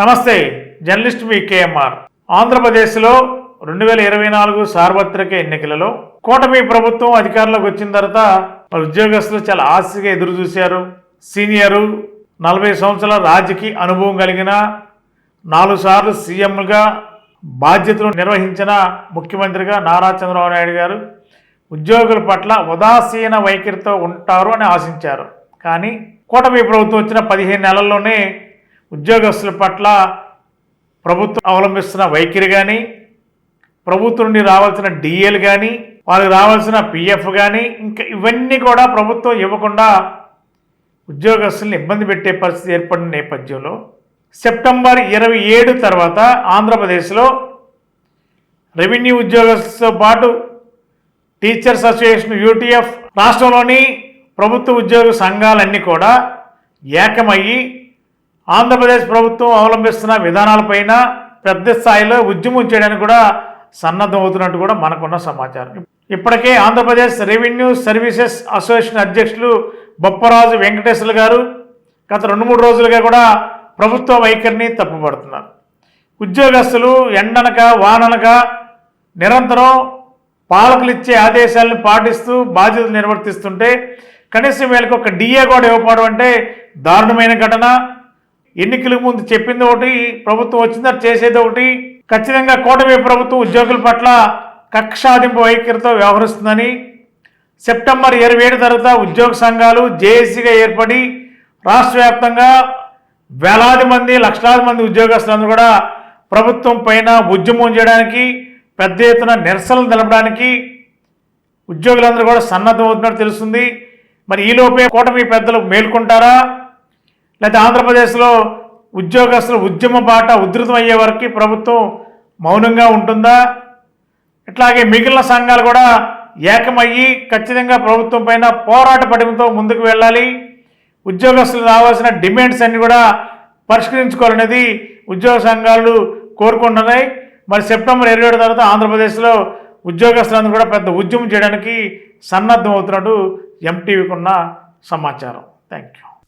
నమస్తే జర్నలిస్ట్ మీ కేఎంఆర్. ఆంధ్రప్రదేశ్లో రెండు వేల ఇరవై నాలుగు సార్వత్రిక ఎన్నికలలో కూటమి ప్రభుత్వం అధికారంలోకి వచ్చిన తర్వాత ఉద్యోగస్తులు చాలా ఆశగా ఎదురు చూశారు. సీనియరు నలభై సంవత్సరాల రాజకీయ అనుభవం కలిగిన నాలుగు సార్లు సీఎంగా బాధ్యతలు నిర్వహించిన ముఖ్యమంత్రిగా నారా చంద్రబాబు నాయుడు గారు ఉద్యోగుల పట్ల ఉదాసీన వైఖరితో ఉంటారు అని ఆశించారు. కానీ కూటమి ప్రభుత్వం వచ్చిన పదిహేను నెలల్లోనే ఉద్యోగస్తుల పట్ల ప్రభుత్వం అవలంబిస్తున్న వైఖరి కానీ ప్రభుత్వం నుండి రావాల్సిన డిఏలు కానీ వాళ్ళకి రావాల్సిన పిఎఫ్ కానీ ఇంకా ఇవన్నీ కూడా ప్రభుత్వం ఇవ్వకుండా ఉద్యోగస్తుల్ని ఇబ్బంది పెట్టే పరిస్థితి ఏర్పడిన నేపథ్యంలో సెప్టెంబర్ ఇరవై ఏడు తర్వాత ఆంధ్రప్రదేశ్లో రెవెన్యూ ఉద్యోగస్తులతో పాటు టీచర్స్ అసోసియేషన్ యూటీఎఫ్ రాష్ట్రంలోని ప్రభుత్వ ఉద్యోగ సంఘాలన్నీ కూడా ఏకమయ్యి ఆంధ్రప్రదేశ్ ప్రభుత్వం అవలంబిస్తున్న విధానాలపైన పెద్ద స్థాయిలో ఉద్యమం చేయడానికి కూడా సన్నద్ధం అవుతున్నట్టు కూడా మనకున్న సమాచారం. ఇప్పటికే ఆంధ్రప్రదేశ్ రెవెన్యూ సర్వీసెస్ అసోసియేషన్ అధ్యక్షులు బొప్పరాజు వెంకటేశ్వర్లు గారు గత రెండు మూడు రోజులుగా కూడా ప్రభుత్వ వైఖరిని తప్పుపడుతున్నారు. ఉద్యోగస్తులు ఎండనక వాననక నిరంతరం పాలకులు ఇచ్చే ఆదేశాలను పాటిస్తూ బాధ్యతలు నిర్వర్తిస్తుంటే కనీసం వీళ్ళకి ఒక డిఏ కూడా ఇవ్వకపోవడం అంటే దారుణమైన ఘటన. ఎన్నికల ముందు చెప్పింది ఒకటి ప్రభుత్వం వచ్చిందని చేసేది ఒకటి. ఖచ్చితంగా కూటమి ప్రభుత్వం ఉద్యోగుల పట్ల కక్షాదింపు వైఖరితో వ్యవహరిస్తుందని. సెప్టెంబర్ ఇరవై ఏడు తర్వాత ఉద్యోగ సంఘాలు జేఏసీగా ఏర్పడి రాష్ట్ర వ్యాప్తంగా వేలాది మంది లక్షలాది మంది ఉద్యోగస్తులందరూ కూడా ప్రభుత్వం పైన ఉద్యమం చేయడానికి పెద్ద ఎత్తున నిరసనలు తెలపడానికి ఉద్యోగులందరూ కూడా సన్నద్ధం అవుతున్నట్టు తెలుస్తుంది. మరి ఈలోపే కూటమి పెద్దలు మేల్కొంటారా? లేకపోతే ఆంధ్రప్రదేశ్లో ఉద్యోగస్తులు ఉద్యమ బాట ఉధృతం అయ్యే వరకు ప్రభుత్వం మౌనంగా ఉంటుందా? ఇట్లాగే మిగిలిన సంఘాలు కూడా ఏకమయ్యి ఖచ్చితంగా ప్రభుత్వం పైన పోరాట పటిమతో ముందుకు వెళ్ళాలి. ఉద్యోగస్తులు రావాల్సిన డిమాండ్స్ అన్నీ కూడా పరిష్కరించుకోవాలనేది ఉద్యోగ సంఘాలు కోరుకుంటున్నాయి. మరి సెప్టెంబర్ ఇరవై ఏడు తర్వాత ఆంధ్రప్రదేశ్లో ఉద్యోగస్తులందరూ కూడా పెద్ద ఉద్యమం చేయడానికి సన్నద్ధం అవుతున్నట్టు ఎంటీవీకి ఉన్న సమాచారం. Thank you